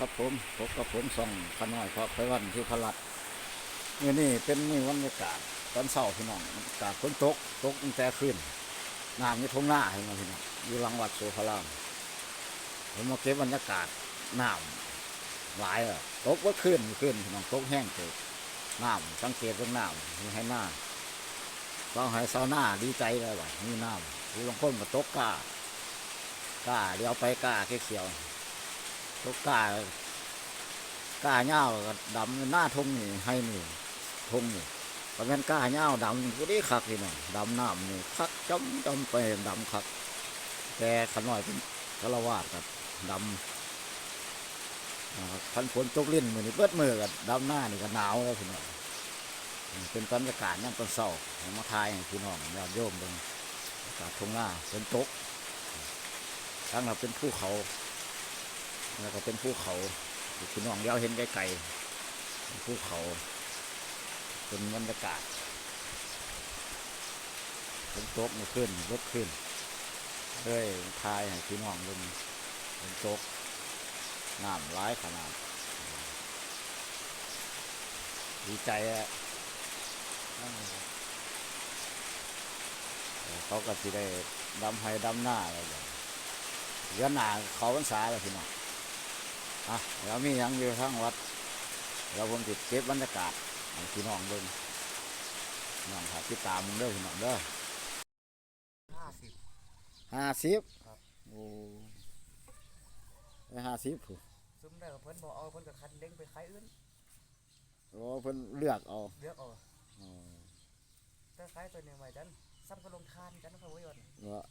ครับผมพบกับผมส่องขน้อยเพราะไปวันที่พลัดมื่อนี้เป็นมือวันอากาศตอนเช้าพี่น้องอากาศฝนตกตกตั้งแต่คืนน้ำอยู่ทงหน้าเห็นไหมพี่น้องอยู่หลังวัดโสภารามผมมาเก็บบรรยากาศน้ำหลายอะตกว่าขึ้นขึ้นพี่น้องตกแห้งเกิดน้ำสังเกตเรื่องน้ำมีให้หน้าเราให้เสาหน้าดีใจเลยว่ะมีน้ำหรือบางคนก็ตกกล้ากล้าเดี๋ยวไปกล้าเขียว ตกกากาเง่าดำหน้าทงนี่ให้นี่ทงนี่เพราะงั้นกาเง่าดำก็ได้คักพี่น้องดำน้ำนี่คักจำจำไปดำคัก แต่ขน่อยเป็นฆราวาสกับดำอ่าคันฝนตกลิ้นมือนี่เปิดมือกับดำหน้านี่ก็หนาวแล้วพี่น้องเป็นบรรยากาศย่ำตอนเศร้ามาทายพี่น้องญาติโยมเบิ่งอากาศทงหน้าฝนตกทั้งเราเป็นภูเขา แล้วก็เป็นภูเขาพี่น้องเดียวเห็นไกลๆภูเขา เป็นบรรยากาศเป็นโต๊ะมาขึ้นรถขึ้นเลยทายให้พี่น้องลงเป็นโต๊ะน้ำร้ายขนาด ดีใจอะเขาก็สิได้ดำให้ดำหน้าอะไรอย่างเดือนหนาเขาพรรษาแล้วพี่น้อง อะแล้วมีหยังอยู่ทั้งวัดเราผมติดเก็บบรรยากาศให้พี่น้องเบิ่งน้องครับติดตามมึงเด้อพี่น้องเด้อห้าสิบห้าสิบครับโอ้ห้าสิบผู้ซุ้มได้กับเพิ่นบอกเอาเพิ่นกับคันเล้งไปขายอื่นโอ้เพิ่นเลือกเอาเลือกเอาอ๋อแต่ขายตัวนี้ไว้จันซ้ำก็ลงทานกันเขาไว้ก่อนว่า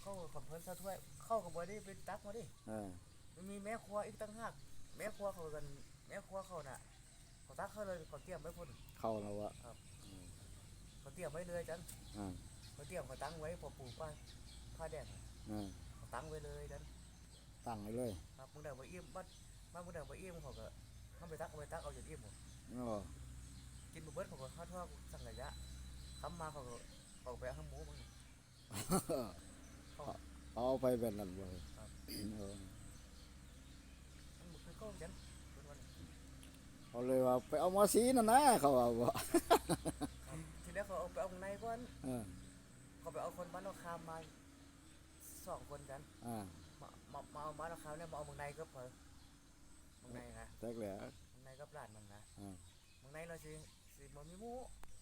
เข้ากับเพิ่นซะถ้วย เข้ากับบ่ได้เป็นตักมาดิเออ มันมีแม่ครัวอีกตั้งหากแม่ครัวเขากันแม่ครัวเขาน่ะเขาตักเขาเลยเขาเตรียมไว้พุ่นเข้าแล้ววะเขาเตรียมไว้เลยจันอ่าเขาเตรียมเขาตั้งไว้พอปลูกป้าผ้าแดงอ่าเขาตั้งไว้เลยจันตั้งไว้เลย ครับมึงได้บ่อิ่มบ้านบ้านมึงได้บ่อิ่มเขาก็ทำไปตักเอาไปตักเอาอย่างอิ่มบ่อ๋อกินบุเบิดเขาก็ข้าวทอดสั่งระยะคำมาเขาก็เขาก็ไปเอาข้าวหมูมึงเอาไปแบบนั้นเลยครับ เออมันบ่คือก้องจันเป็นวันเขาเลยว่าไปเอามาสีนั่นนะเขาว่าบ่ ทีแรกเขาเอาไปเอาข้างในก่อนเออเขาไปเอาคนบ้านนอกคามมาสองคนกันอ่ามามามาเอาบ้านนอกคามเนี่ยมาเอาเมืองในก็พอเมืองในนะแตกแล้ว เมืองในก็ร้านมันนะอ่าเมืองในเราสิสิบ่มีหมู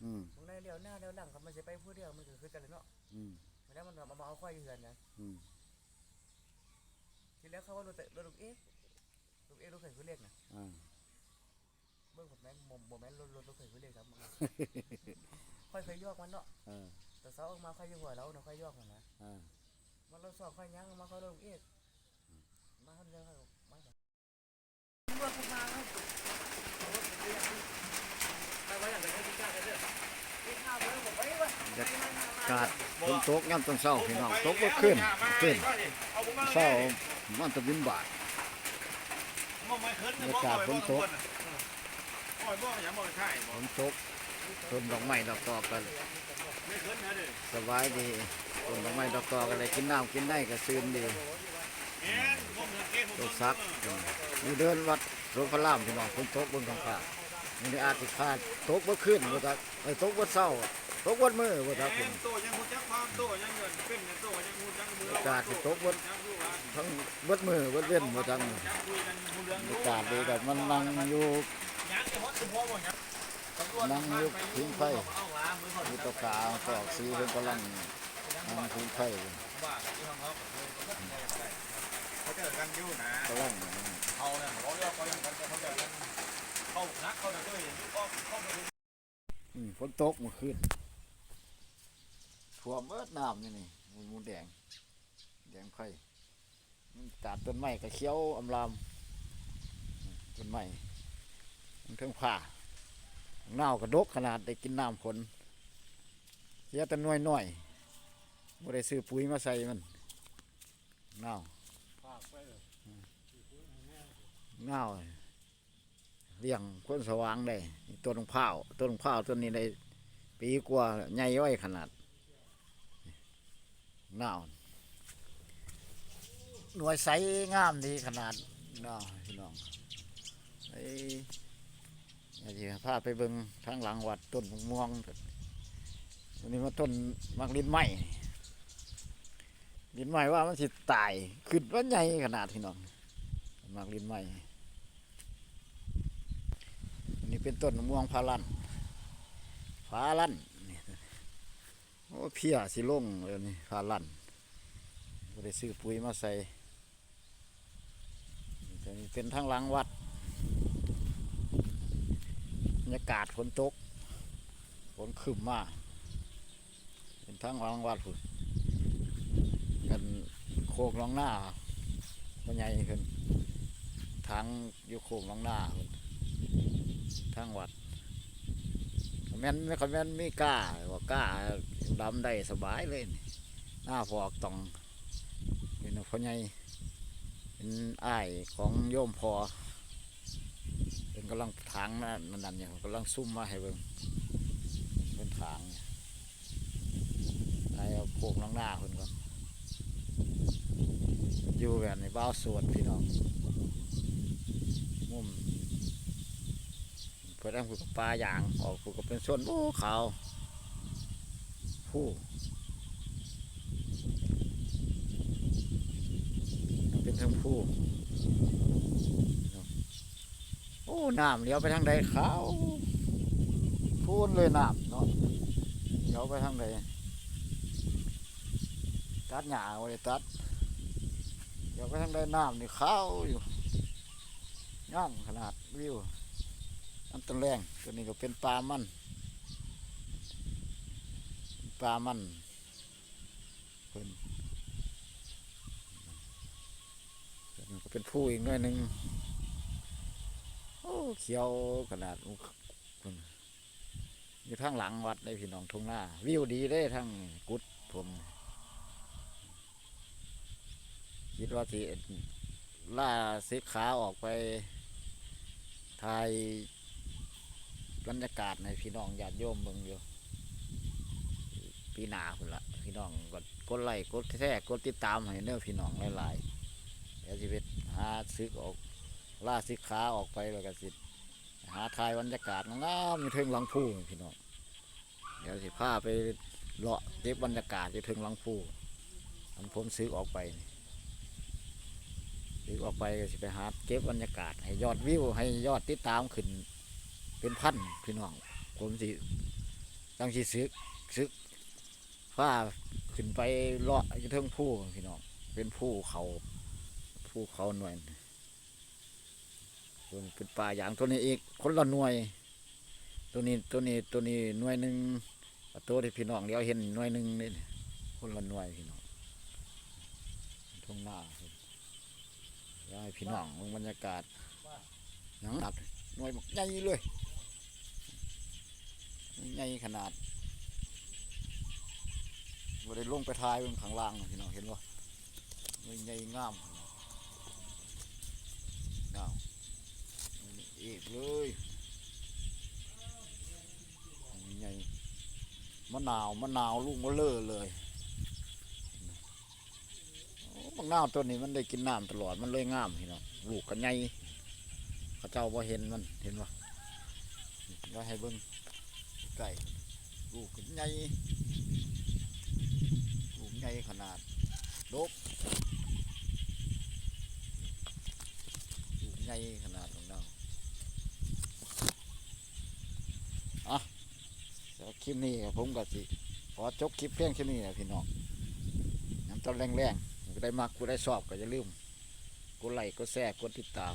อืมเมืองในเลี้ยวหน้าเลี้ยวหลังเขามันสิไปผู้เดียวมันก็คือกันเลยเนาะอืมมันแล้วมันเอามาเอาควายอยู่เฮือนนะ อืม ทีแรกเขาว่ารถแต่รถลูกเอ๊ะ ลูกเอ๊ะรถเข็นคือเลขนะอ่า เบิ่งผมแม่นบ่บ่แม่นรถรถรถเข็นคือเลขครับมึง ค่อยเคยยอกมันเนาะเออแต่เสาออกมาค่อยอยู่หัวเราเนาะค่อยยอกมันนะอ่า มันเราสอบค่อยยั้งมาค่อยลงเอ็ดมาทำเรื่องครับมาแบบไปไว้อย่างไรก็ดีจ้าเลยเด้อนี่ข้าวเลยผมไปไว้กาดฝนตกย่ำต้นเศร้าพี่น้องตกก็ขึ้นขึ้นเศร้ามันตะบินบาท บรรยากาศฝนตกโอ้ยบ่อย่าบ่ใช่ฝบ่นตกต้นดอกไม้ดอกตอกกันไม่ขึ้นนะเด้อสบายดีต้นดอกไม้ดอกตอกกันเลยกินน้ำกินได้ก็ซื่นดีแม่นบ่เงินเก็บตกซักอยู่เดินวัดโรพระรามพี่น้องฝนตกบนท้องฟ้ามันได้อาจสิขาดตกบ่ขึ้นบ่ทักไอ้ตกบ่เศร้าตกบ่มือบ่ทักแม่พี่นโตยังฮู้จักความโตยังเงินเป็นโตยังฮู้จักมืออากาศสิตกบ่จักอยู่ว่า ทั้งเบิดมือเบิดเว้นบ่ทักจักคุยากาศดีกับมันนั่งอยู่นั่งอยู่พิงไฟมีตะกาตอกสีเพิ่นกำลังนั่งพิงไฟเขาเจอกันยู่นะกำลังเขาเนี่ยเขาเรียกเขาอย่างกันเขาเจอกันเขานักเขาจะด้วยก็เข้าไปฝนตกมื่อคืนท่วมเบิดน้ำนี่นี่มูนแดงแดงไข่ ตัดต้นไม้ก็เขียวอำลามต้นไม้มันเทิงผ่าเน่ากระดกขนาดได้กินน้ำฝนเสียแต่น้อยน้อยๆบ่ได้ซื้อปุ๋ยมาใส่มันเน่าเน่าเลี้ยงคนสว่างได้ต้นข้าวต้นข้าวต้นนี้ได้ปีกว่าใหญ่ย่อยขนาดเน่า หน่วยใสงามดีขนาดน้าพี่น้องไอ้อยากจะพาไปเบิงทางหลังวัดต้นมะม่วงวันนี้มาต้นมักลิ้นไหมลิ้นไหมว่ามันสิตายขึ้นว่าใหญ่ขนาดพี่น้องมักลิ้นไหมอันนี้เป็นต้นม่วงพาลันพาลันนี่โอ้เพียสิลงเลยนี่พาลันได้ซื้อปุ๋ยมาใส่ แต่นี่เป็นทางหลังวัดบรรยากาศฝนตกฝนขึ้นมาเป็นทางหลังวัดพุ่นกันโคกหลองหน้ามันใหญ่ขึ้นทางอยู่โคกหลองหน้าพุ่นทางวัดคอมเมนต์ไม่คอมเมนต์ไม่กล้าว่ากล้าดำได้สบายเลยหน้าฟอกต้องเป็นพ่อใหญ่ เป็นอ้ายของโยมพอเป็นกำลังทางนั่นนั่นเนี่ยกำลังซุ่มมาให้เบิ่งเป็นทางไอ้เอาโคกน้องหน้าคนก่อยู่แบบในบ้าสวนพี่น้องมุมเพื่อนผูกับปลาอย่างออกผูกเป็นส่วนโอ้ขาวผู้เป็น ทั้งผู้โอ้น้ำเลี้ยวไปทางใดขาวพูนเลยน้ำเนาะเลี้ยวไปทางใดตัดหญ้าไว้ตัดเลี้ยวไปทางใดน้ำนี่ขาวอยู่งามขนาดวิวอันต้นแรงตัวนี้ก็เป็นปลามันปลามันเพิ่นตัวนี้ก็ เป็นผู้อีกหน่อยหนึ่งโอ้เขียวขนาดคุณอยู่ทางหลังวัดได้พี่น้องทุ่งหน้า วิวดีได้ทางกุดผมคิดว่าที่ล่าสิขาออกไปถ่ายบรรยากาศในพี่น้องญาติโยมเมืองอยู่ปีหนาคุณละพี่น้องกดกดไลค์กดแท้กดติดตามให้เน้อพี่น้องหลายๆ เดี๋ยวจะไปหาซึกออกล่าสิขาออกไปแล้วก็สิหาทายบรรยากาศงามอยู่เทิงหลังผู้พี่น้องเดี๋ยวสิพาไปเลาะเก็บบรรยากาศอยู่เทิงหลังผู้อันผมซื้อออกไปซื้อออกไปก็สิไปหาเก็บบรรยากาศ ให้ยอดวิวให้ยอดติดตามขึ้น เป็นพันพี่น้องผมสิตั้งสิซึกซึกฟ้าขึ้นไปเลาะอยู่เทิงผู้พี่น้องเป็นผู้เขา ผู้เขาหน่วยตัวนเป็นปลาอย่างตัวนี้อีกคนละหน่วย ตัวนี้ตัวนี้ตัวนี้หน่วยหนึ่งตัวที่พี่น้องเดียวเห็นหน่วยหนึ่งนี่คนละหน่วยพี่น้องทงหน้าครับอยากให้พี่น้องเบิ่งบรรยากาศหนังดับหน่วยบอกใหญ่เลยใหญ่ขนาดบ่ได้ลงไปทายเบนข้างล่างพี่น้องเห็นบ่หน่วยใหญ่งาม งามอีกเลยนี่ไงมะนาวมะนาวลูกมะเลอเลยโอ้มะนาวตัวนี้มันได้กินน้ำตลอดมันเลยงามพี่น้องลูกกันไงเขาเจ้าบ่เห็นมันเห็นปะว่าให้เบิ้งไก่ลูกกันไงลูกไงขนาดลูก ไงขนาดของเราแต่คลิปนี้ผมก็สิขอจบคลิปเพียงแค่นี้นะพี่น้องน้ำต้นแรงๆกูได้มักกูได้ชอบก็อย่าลืมกดไลค์กดแชร์กดติดตาม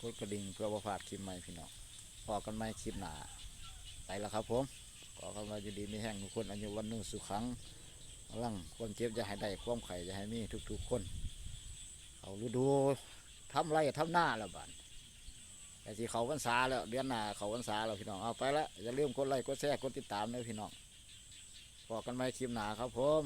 กดกระดิ่งเพื่อประพาดคลิปใหม่พี่น้องพอกันใหม่คลิปหน้าไปแล้วครับผมขอคำว่าอยู่ดีมีแห่งทุกคนอายุวันหนึ่งสุขังพลังความเจ็บจะให้ได้ความไข่จะให้มีทุกๆคน เขาฤดูทำไรทำหน้าล้วบ้าน แต่ที่เขาพรรษาแล้วเดือนหน้าเขาพรรษาแล้วพี่น้องเอาไปละอย่าลืมกดไลค์กดแชร์กดติดตามด้วยพี่น้องพอกันไหมคลิปหนาครับผม